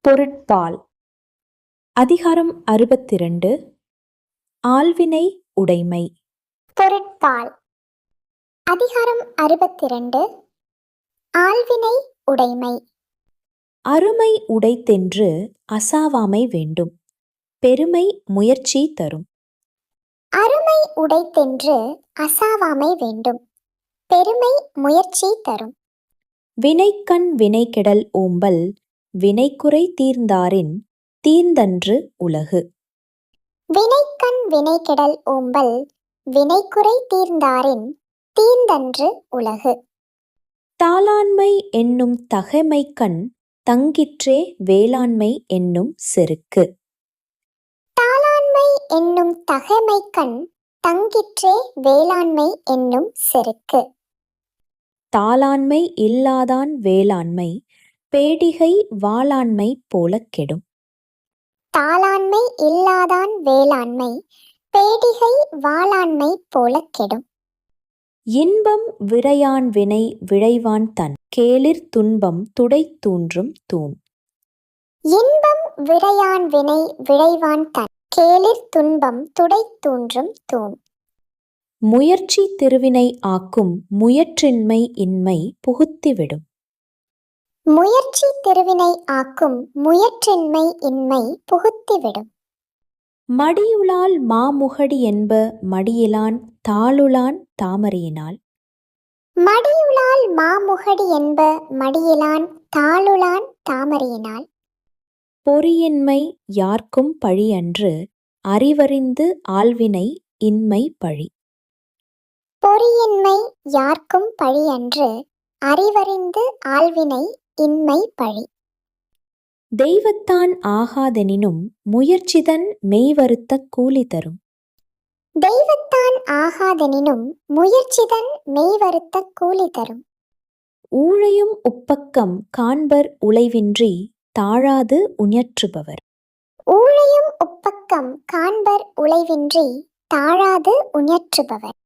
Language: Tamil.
பொருட்பால். அதிகாரம் அறுபத்திரண்டு. ஆள்வினை உடைமை. பொருட்பால். அதிகாரம் அறுபத்திரண்டு. ஆள்வினை உடைமை. அருமை உடைத்தென்று அசாவாமை வேண்டும். பெருமை முயற்சி தரும். அருமை உடைத்தென்று அசாவாமை வேண்டும். பெருமை முயற்சி தரும். வினைக்கண் வினைகெடல் ஓம்பல் வினைக்குறை தீர்ந்தாரின் தீர்ந்தன்று உலகு. வினைக்கண் வினைகெடல் ஓம்பல் வினைக்குறை தீர்ந்தாரின் தீர்ந்தன்று உலகு. தாளாண்மை என்னும் தகைமைக்கண் தங்கிற்றே வேளாண்மை என்னும் செருக்கு. தாளாண்மை என்னும் தகைமைக்கண் தங்கிற்றே வேளாண்மை என்னும் செருக்கு. தாளாண்மை இல்லாதான் வேளாண்மை பேடிகை வாளாண்மை போலக் கெடும். தாளாண்மை இல்லாதான் வேளாண்மை பேடிகை வாளாண்மை போலக் கெடும். இன்பம் விரையான் வினை விழைவான் தன் கேளிர் துன்பம் துடை தூன்றும் தூண். இன்பம் விரையான் வினை விழைவான் தன். கேளிர் துன்பம் துடை தூன்றும் தூண். முயற்சி திருவினை ஆக்கும் முயற்றின்மை இன்மை புகுத்திவிடும் முயற்சி திருவினை ஆக்கும் முயற்றின்மை இன்மை புகுத்திவிடும் மடியுளால் மாமுகடி என்ப மடியிலான் தாளுலான் தாமரையினால். மடியுளால் மாமுகடி என்ப மடியிலான் தாளுலான் தாமரையினால். பொறியின்மை யார்க்கும் பழியன்று அறிவறிந்து ஆள்வினை இன்மை பழி. பொறியின்மை யார்க்கும் பழியன்று அறிவறிந்து ஆள்வினை இன்மை பழி. தெய்வத்தான் ஆகாதெனினும் முயற்சிதன் மெய்வருத்த கூலி தரும். தெய்வத்தான் ஆகாதெனினும் முயற்சிதன் மெய்வருத்த கூலி தரும். ஊழையும் உப்பக்கம் காண்பர் உழைவின்றி தாழாது உஞற்றுபவர். ஊழையும் உப்பக்கம் காண்பர் உழைவின்றி தாழாது உஞற்றுபவர்.